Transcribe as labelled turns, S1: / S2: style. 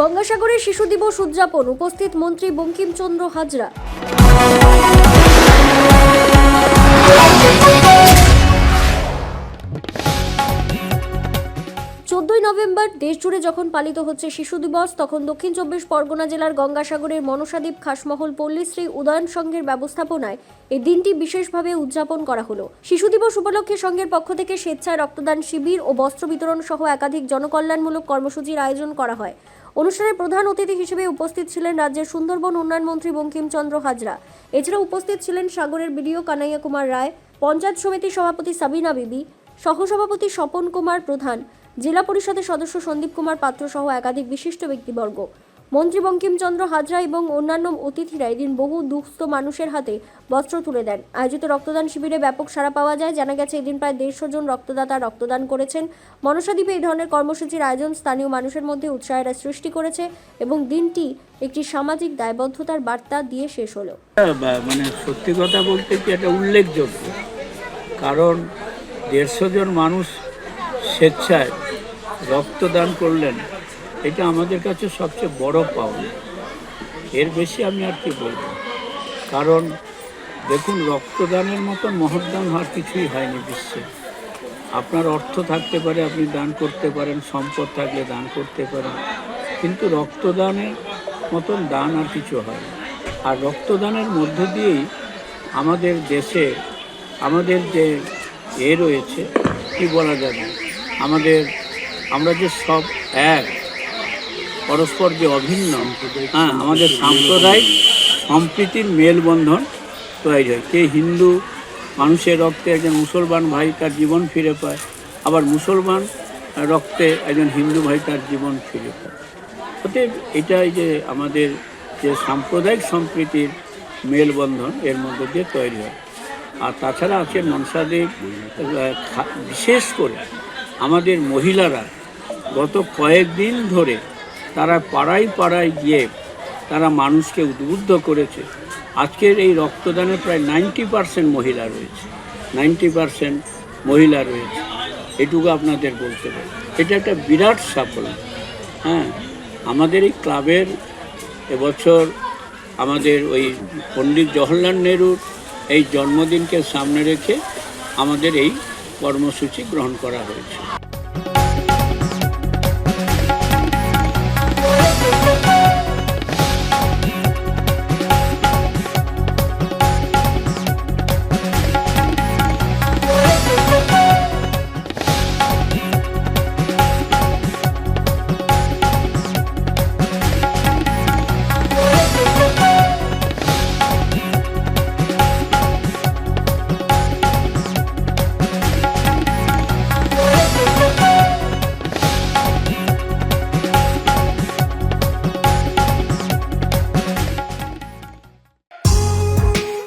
S1: গঙ্গাসাগরে শিশু দিবস উদযাপন। উপস্থিত মন্ত্রী বঙ্কিমচন্দ্র হাজরা। চোদ্দই নভেম্বর, দেশজুড়ে যখন পালিত হচ্ছে শিশু দিবস, তখন দক্ষিণ চব্বিশ পরগনা জেলার গঙ্গাসাগরের মনসাদ্বীপ খাসমহল পল্লীশ্রী উদয়ন সংঘের ব্যবস্থাপনায় এই দিনটি বিশেষভাবে উদযাপন করা হলো। শিশু দিবস উপলক্ষে সংঘের পক্ষ থেকে স্বেচ্ছায় রক্তদান শিবির ও বস্ত্র বিতরণ সহ একাধিক জনকল্যাণমূলক কর্মসূচির আয়োজন করা হয়। অনুষ্ঠানে প্রধান অতিথি হিসেবে উপস্থিত ছিলেন রাজ্যের সুন্দরবন উন্নয়ন মন্ত্রী বঙ্কিমচন্দ্র হাজরা। এছাড়া উপস্থিত ছিলেন সাগরের বিডিও কানাইয়া কুমার রায়, পঞ্চায়েত সমিতির সভাপতি সাবিনা বিবি, সহসভাপতি স্বপন কুমার প্রধান, জেলা পরিষদের সদস্য সন্দীপ কুমার পাত্র সহ একাধিক বিশিষ্ট ব্যক্তিবর্গ। মন্ত্রী বঙ্কিমচন্দ্র হাজরা এবং অন্যান্য অতিথিরা এদিন বহু দুঃস্থ মানুষের হাতে বস্ত্র তুলে দেন। আয়োজিত রক্তদান শিবিরে ব্যাপক সাড়া পাওয়া যায়। জানা গেছে, এদিন প্রায় দেড়শো জন রক্তদাতা রক্তদান করেছেন। মনসাদ্বীপে এই ধরনের কর্মসূচির আয়োজন স্থানীয় মানুষের মধ্যে উৎসাহের সৃষ্টি করেছে এবং দিনটি একটি সামাজিক দায়বদ্ধতার বার্তা দিয়ে শেষ হলো।
S2: মানে সত্যি কথা বলতে কি এটা উল্লেখযোগ্য। কারণ দেড়শো জন মানুষ স্বেচ্ছায় রক্তদান করলেন। এটা আমাদের কাছে সবচেয়ে বড় পাওনা। এর বেশি আমি আর কি বলব। কারণ দেখুন, রক্তদানের মতন মহৎদান হওয়ার কিছুই হয়নি বিশ্বে। আপনার অর্থ থাকতে পারে, আপনি দান করতে পারেন, সম্পদ থাকলে দান করতে পারেন। কিন্তু রক্তদানের মতন দান আর কিছু হয়। আর রক্তদানের মধ্য দিয়েই আমাদের দেশে, আমাদের যে এ রয়েছে, কি বলা যাবে? আমাদের, আমরা যে সব এক পরস্পর যে অভিন্ন হ্যাঁ আমাদের সাম্প্রদায়িক সম্প্রীতির মেলবন্ধন তৈরি হয়। কে হিন্দু, মানুষের রক্তে একজন মুসলমান ভাই তার জীবন ফিরে পায়, আবার মুসলমান রক্তে একজন হিন্দু ভাই তার জীবন ফিরে পায়। অতএব এটাই যে আমাদের যে সাম্প্রদায়িক সম্প্রীতির মেলবন্ধন এর মধ্যে দিয়ে তৈরি হয়। আর তাছাড়া আছে মনসাদেব বিশেষ করে আমাদের মহিলারা গত কয়েকদিন ধরে তারা পাড়ায় পাড়ায় গিয়ে তারা মানুষকে উদ্বুদ্ধ করেছে। আজকের এই রক্তদানে প্রায় নাইনটি পার্সেন্ট মহিলা রয়েছে। নাইনটি পার্সেন্ট মহিলা রয়েছে। এটুকু আপনাদের বলতে পারি এটা একটা বিরাট সাফল্য। হ্যাঁ আমাদের এই ক্লাবের এবছর আমাদের ওই পণ্ডিত জওহরলাল নেহরুর এই জন্মদিনকে সামনে রেখে আমাদের এই কর্মসূচি গ্রহণ করা হয়েছে।